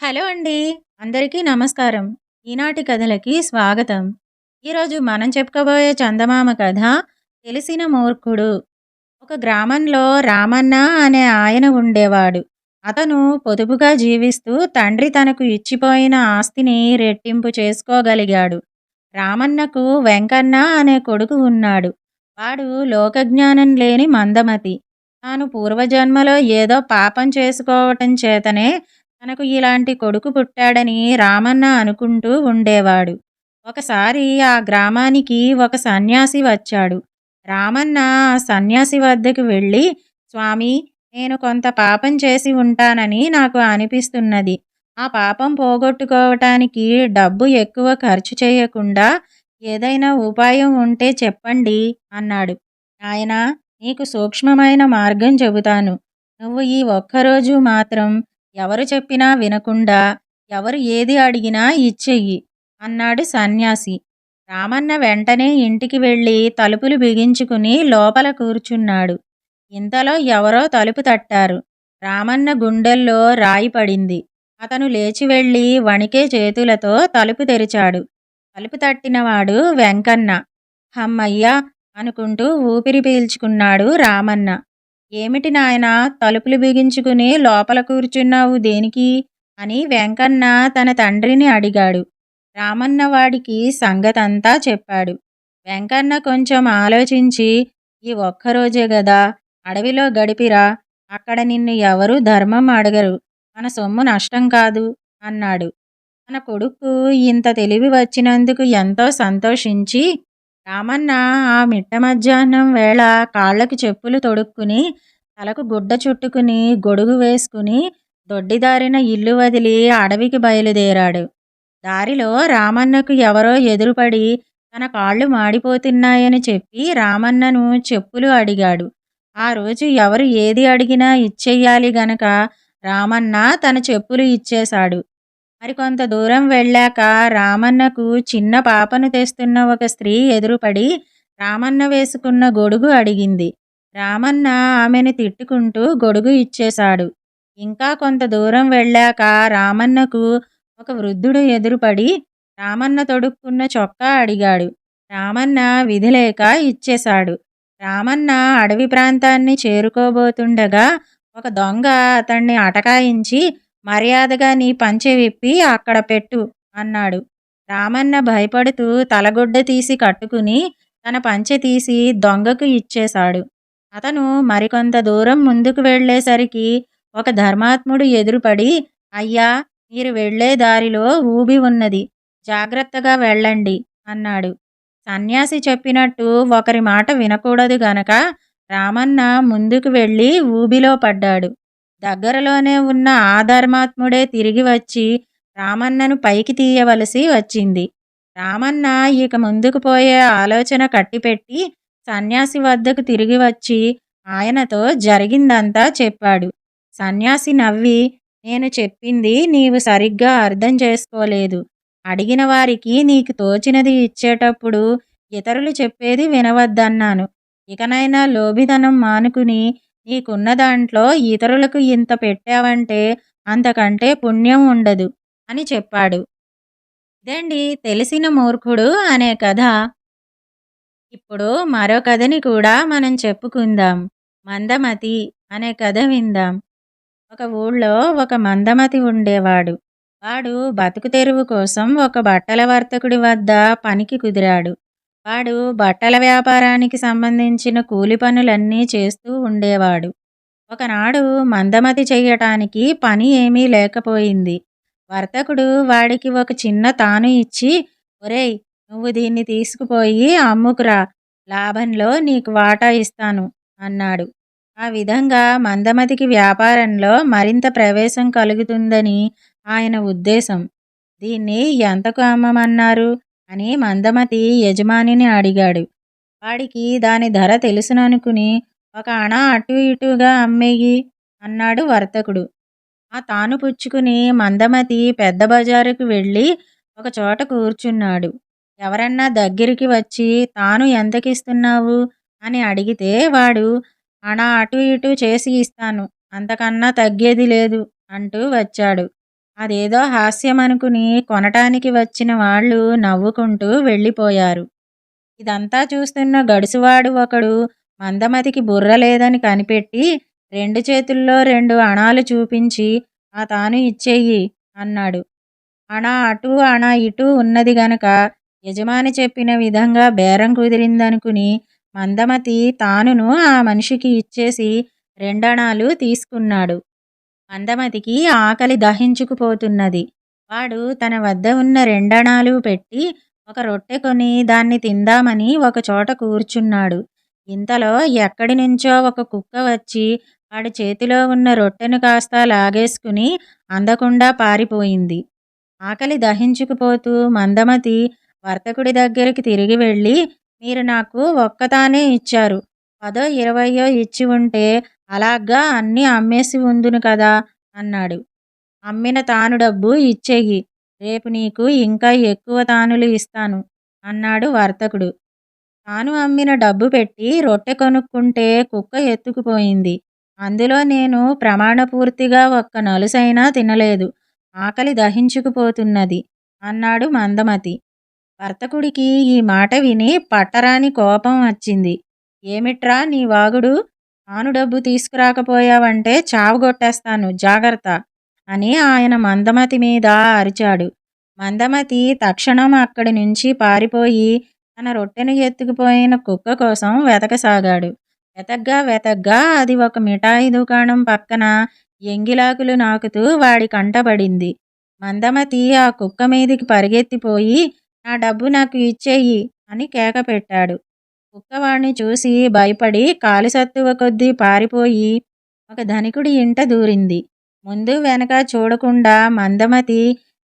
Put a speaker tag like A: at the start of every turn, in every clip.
A: Hello అండి. అందరికీ నమస్కారం. ఈనాటి కథలకి స్వాగతం. ఈరోజు మనం చెప్పుకోబోయే చందమామ కథ తెలిసిన మూర్ఖుడు. ఒక గ్రామంలో రామన్న అనే ఆయన ఉండేవాడు. అతను పొదుపుగా జీవిస్తూ తండ్రి తనకు ఇచ్చిపోయిన ఆస్తిని రెట్టింపు చేసుకోగలిగాడు. రామన్నకు వెంకన్న అనే కొడుకు ఉన్నాడు. వాడు లోకజ్ఞానం లేని మందమతి. తాను పూర్వజన్మలో ఏదో పాపం చేసుకోవటం చేతనే తనకు ఇలాంటి కొడుకు పుట్టాడని రామన్న అనుకుంటూ ఉండేవాడు. ఒకసారి ఆ గ్రామానికి ఒక సన్యాసి వచ్చాడు. రామన్న ఆ సన్యాసి వద్దకు వెళ్ళి స్వామి నేను కొంత పాపం చేసి ఉంటానని నాకు అనిపిస్తున్నది. ఆ పాపం పోగొట్టుకోవటానికి డబ్బు ఎక్కువ ఖర్చు చేయకుండా ఏదైనా ఉపాయం ఉంటే చెప్పండి అన్నాడు. ఆయన నీకు సూక్ష్మమైన మార్గం చెబుతాను. నువ్వు ఈ ఒక్కరోజు మాత్రం ఎవరు చెప్పినా వినకుండా ఎవరు ఏది అడిగినా ఇచ్చెయ్యి అన్నాడు సన్యాసి. రామన్న వెంటనే ఇంటికి వెళ్ళి తలుపులు బిగించుకుని లోపల కూర్చున్నాడు. ఇంతలో ఎవరో తలుపు తట్టారు. రామన్న గుండెల్లో రాయి పడింది. అతను లేచి వెళ్ళి వణికే చేతులతో తలుపు తెరిచాడు. తలుపు తట్టినవాడు వెంకన్న. హమ్మయ్యా అనుకుంటూ ఊపిరి పీల్చుకున్నాడు రామన్న. ఏమిటి నాయన తలుపులు బిగించుకుని లోపల కూర్చున్నావు దేనికి? అని వెంకన్న తన తండ్రిని అడిగాడు. రామన్న వాడికి సంగతంతా చెప్పాడు. వెంకన్న కొంచెం ఆలోచించి ఈ ఒక్కరోజే గదా అడవిలో గడిపిరా అక్కడ నిన్ను ఎవరు ధర్మం అడగరు మన సొమ్ము నష్టం కాదు అన్నాడు. తన కొడుకు ఇంత తెలివి వచ్చినందుకు ఎంతో సంతోషించి రామన్న ఆ మిట్ట మధ్యాహ్నం వేళ కాళ్ళకు చెప్పులు తొడుక్కుని తలకు గుడ్డ చుట్టుకుని గొడుగు వేసుకుని దొడ్డిదారిన ఇల్లు వదిలి అడవికి బయలుదేరాడు. దారిలో రామన్నకు ఎవరో ఎదురుపడి తన కాళ్ళు మాడిపోతున్నాయని చెప్పి రామన్నను చెప్పులు అడిగాడు. ఆ రోజు ఎవరు ఏది అడిగినా ఇచ్చేయాలి గనక రామన్న తన చెప్పులు ఇచ్చేశాడు. మరికొంత దూరం వెళ్ళాక రామన్నకు చిన్న పాపను తెస్తున్న ఒక స్త్రీ ఎదురుపడి రామన్న వేసుకున్న గొడుగు అడిగింది. రామన్న ఆమెను తిట్టుకుంటూ గొడుగు ఇచ్చేశాడు. ఇంకా కొంత దూరం వెళ్ళాక రామన్నకు ఒక వృద్ధుడు ఎదురుపడి రామన్న తొడుక్కున్న చొక్కా అడిగాడు. రామన్న విధిలేక ఇచ్చేశాడు. రామన్న అడవి ప్రాంతాన్ని చేరుకోబోతుండగా ఒక దొంగ అతన్ని అటకాయించి మర్యాదగా నీ పంచె విప్పి అక్కడ పెట్టు అన్నాడు. రామన్న భయపడుతూ తలగొడ్డ తీసి కట్టుకుని తన పంచె తీసి దొంగకు ఇచ్చేశాడు. అతను మరికొంత దూరం ముందుకు వెళ్ళేసరికి ఒక ధర్మాత్ముడు ఎదురుపడి అయ్యా మీరు వెళ్ళే దారిలో ఊబి ఉన్నది. జాగ్రత్తగా వెళ్ళండి అన్నాడు. సన్యాసి చెప్పినట్టు ఒకరి మాట వినకూడదు గనక రామన్న ముందుకు వెళ్ళి ఊబిలో పడ్డాడు. దగ్గరలోనే ఉన్న ఆధర్మాత్ముడే తిరిగి వచ్చి రామన్నను పైకి తీయవలసి వచ్చింది. రామన్న ఇక ముందుకు పోయే ఆలోచన కట్టిపెట్టి సన్యాసి వద్దకు తిరిగి వచ్చి ఆయనతో జరిగిందంతా చెప్పాడు. సన్యాసి నవ్వి నేను చెప్పింది నీవు సరిగ్గా అర్థం చేసుకోలేదు. అడిగిన వారికి నీకు తోచినది ఇచ్చేటప్పుడు ఇతరులు చెప్పేది వినవద్దన్నాను. ఇకనైనా లోభితనం మానుకుని నీకున్న దాంట్లో ఇతరులకు ఇంత పెట్టావంటే అంతకంటే పుణ్యం ఉండదు అని చెప్పాడు. ఇదండి తెలిసిన మూర్ఖుడు అనే కథ. ఇప్పుడు మరో కథని కూడా మనం చెప్పుకుందాం. మందమతి అనే కథ విందాం. ఒక ఊళ్ళో ఒక మందమతి ఉండేవాడు. వాడు బతుకు తెరువు కోసం ఒక బట్టల వర్తకుడి వద్ద పనికి కుదిరాడు. వాడు బట్టల వ్యాపారానికి సంబంధించిన కూలి పనులన్నీ చేస్తూ ఉండేవాడు. ఒకనాడు మందమతి చెయ్యటానికి పని ఏమీ లేకపోయింది. వర్తకుడు వాడికి ఒక చిన్న తాను ఇచ్చి ఒరేయ్ నువ్వు దీన్ని తీసుకుపోయి అమ్ముకురా. లాభంలో నీకు వాటా ఇస్తాను అన్నాడు. ఆ విధంగా మందమతికి వ్యాపారంలో మరింత ప్రవేశం కలుగుతుందని ఆయన ఉద్దేశం. దీన్ని ఎంతకు అమ్మమన్నారు? అని మందమతి యజమానిని అడిగాడు. వాడికి దాని ధర తెలుసుననుకుని ఒక అణ అటు ఇటుగా అమ్మేయి అన్నాడు వర్తకుడు. ఆ తాను పుచ్చుకుని మందమతి పెద్ద బజారుకు వెళ్ళి ఒక చోట కూర్చున్నాడు. ఎవరన్నా దగ్గరికి వచ్చి తాను ఎంతకిస్తున్నావు? అని అడిగితే వాడు అణ అటు ఇటు చేసి ఇస్తాను. అంతకన్నా తగ్గేది లేదు అంటూ వచ్చాడు. అదేదో హాస్యం అనుకుని కొనటానికి వచ్చిన వాళ్ళు నవ్వుకుంటూ వెళ్ళిపోయారు. ఇదంతా చూస్తున్న గడుసువాడు ఒకడు మందమతికి బుర్ర లేదని కనిపెట్టి రెండు చేతుల్లో రెండు అణాలు చూపించి ఆ తాను ఇచ్చేయి అన్నాడు. అణ అటు అణ ఇటు ఉన్నది గనక యజమాని చెప్పిన విధంగా బేరం కుదిరిందనుకుని మందమతి తానును ఆ మనిషికి ఇచ్చేసి రెండణాలు తీసుకున్నాడు. మందమతికి ఆకలి దహించుకుపోతున్నది. వాడు తన వద్ద ఉన్న రెండణాలు పెట్టి ఒక రొట్టె కొని దాన్ని తిందామని ఒక చోట కూర్చున్నాడు. ఇంతలో ఎక్కడి నుంచో ఒక కుక్క వచ్చి వాడి చేతిలో ఉన్న రొట్టెను కాస్త లాగేసుకుని అందకుండా పారిపోయింది. ఆకలి దహించుకుపోతూ మందమతి వర్తకుడి దగ్గరికి తిరిగి వెళ్ళి మీరు నాకు ఒక్కతానే ఇచ్చారు. పదో ఇరవయో ఇచ్చి ఉంటే అలాగా అన్నీ అమ్మేసి ఉందును కదా అన్నాడు. అమ్మిన తాను డబ్బు ఇచ్చేయి. రేపు నీకు ఇంకా ఎక్కువ తానులు ఇస్తాను అన్నాడు వర్తకుడు. తాను అమ్మిన డబ్బు పెట్టి రొట్టె కొనుక్కుంటే కుక్క ఎత్తుకుపోయింది. అందులో నేను ప్రమాణపూర్తిగా ఒక్క నలుసైనా తినలేదు. ఆకలి దహించుకుపోతున్నది అన్నాడు మందమతి. వర్తకుడికి ఈ మాట విని పట్టరాని కోపం వచ్చింది. ఏమిట్రా నీ వాగుడు? ఆను డబ్బు తీసుకురాకపోయావంటే చావుగొట్టేస్తాను జాగ్రత్త అని ఆయన మందమతి మీద అరిచాడు. మందమతి తక్షణం అక్కడి నుంచి పారిపోయి తన రొట్టెను ఎత్తుకుపోయిన కుక్క కోసం వెతకసాగాడు. వెతగ్గా వెతగ్గా అది ఒక మిఠాయి దుకాణం పక్కన ఎంగిలాకులు నాకుతూ వాడి కంటపడింది మందమతి ఆ కుక్క మీదికి పరిగెత్తిపోయి నా డబ్బు నాకు ఇచ్చేయి అని కేక పెట్టాడు. కుక్కవాణ్ణి చూసి భయపడి కాలిసత్తువ కొద్దీ పారిపోయి ఒక ధనికుడి ఇంట దూరింది. ముందు వెనక చూడకుండా మందమతి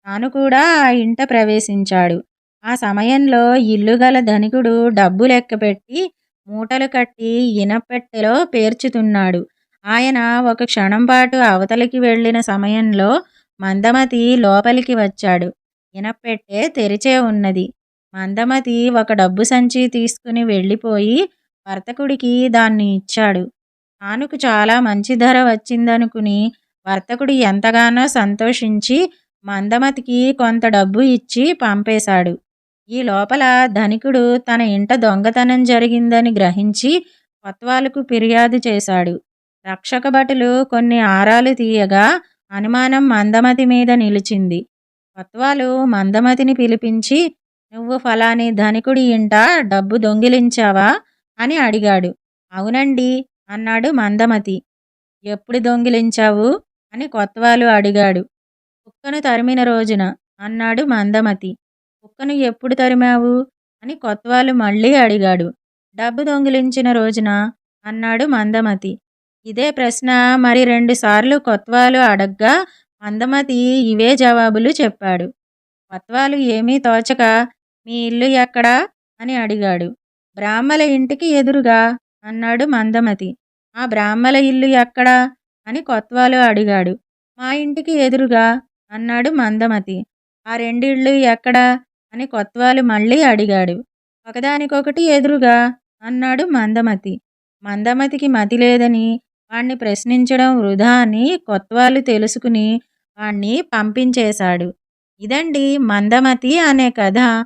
A: తాను కూడా ఆ ఇంట ప్రవేశించాడు. ఆ సమయంలో ఇల్లుగల ధనికుడు డబ్బు లెక్కపెట్టి మూటలు కట్టి ఇనపెట్టెలో పేర్చుతున్నాడు. ఆయన ఒక క్షణం పాటు అవతలికి వెళ్ళిన సమయంలో మందమతి లోపలికి వచ్చాడు. ఇనపెట్టె తెరిచే ఉన్నది. మందమతి ఒక డబ్బు సంచి తీసుకుని వెళ్ళిపోయి వర్తకుడికి దాన్ని ఇచ్చాడు. తానుకు చాలా మంచి ధర వచ్చిందనుకుని వర్తకుడు ఎంతగానో సంతోషించి మందమతికి కొంత డబ్బు ఇచ్చి పంపేశాడు. ఈ లోపల ధనికుడు తన ఇంట దొంగతనం జరిగిందని గ్రహించి కొత్వాలకు ఫిర్యాదు చేశాడు. రక్షక భటులు కొన్ని ఆరాలు తీయగా అనుమానం మందమతి మీద నిలిచింది. కొత్వాలు మందమతిని పిలిపించి నువ్వు ఫలాని ధనికుడి ఇంట డబ్బు దొంగిలించావా? అని అడిగాడు. అవునండి అన్నాడు మందమతి. ఎప్పుడు దొంగిలించావు? అని కొత్తవాలు అడిగాడు. కుక్కను తరిమిన రోజున అన్నాడు మందమతి. కుక్కను ఎప్పుడు తరిమావు? అని కొత్తవాలు మళ్ళీ అడిగాడు. డబ్బు దొంగిలించిన రోజున అన్నాడు మందమతి. ఇదే ప్రశ్న మరి రెండుసార్లు కొత్తవాలు అడగ్గా మందమతి ఇవే జవాబులు చెప్పాడు. కొత్తవాలు ఏమీ తోచక మీ ఇల్లు ఎక్కడా? అని అడిగాడు. బ్రాహ్మల ఇంటికి ఎదురుగా అన్నాడు మందమతి. ఆ బ్రాహ్మల ఇల్లు ఎక్కడా? అని కొత్వాలు అడిగాడు. మా ఇంటికి ఎదురుగా అన్నాడు మందమతి. ఆ రెండిళ్ళు ఎక్కడా? అని కొత్వాలు మళ్ళీ అడిగాడు. ఒకదానికొకటి ఎదురుగా అన్నాడు మందమతి. మందమతికి మతి లేదని వాణ్ణి ప్రశ్నించడం వృధా అని కొత్వాలు తెలుసుకుని వాణ్ణి పంపించేశాడు. ఇదండి మందమతి అనే కథ.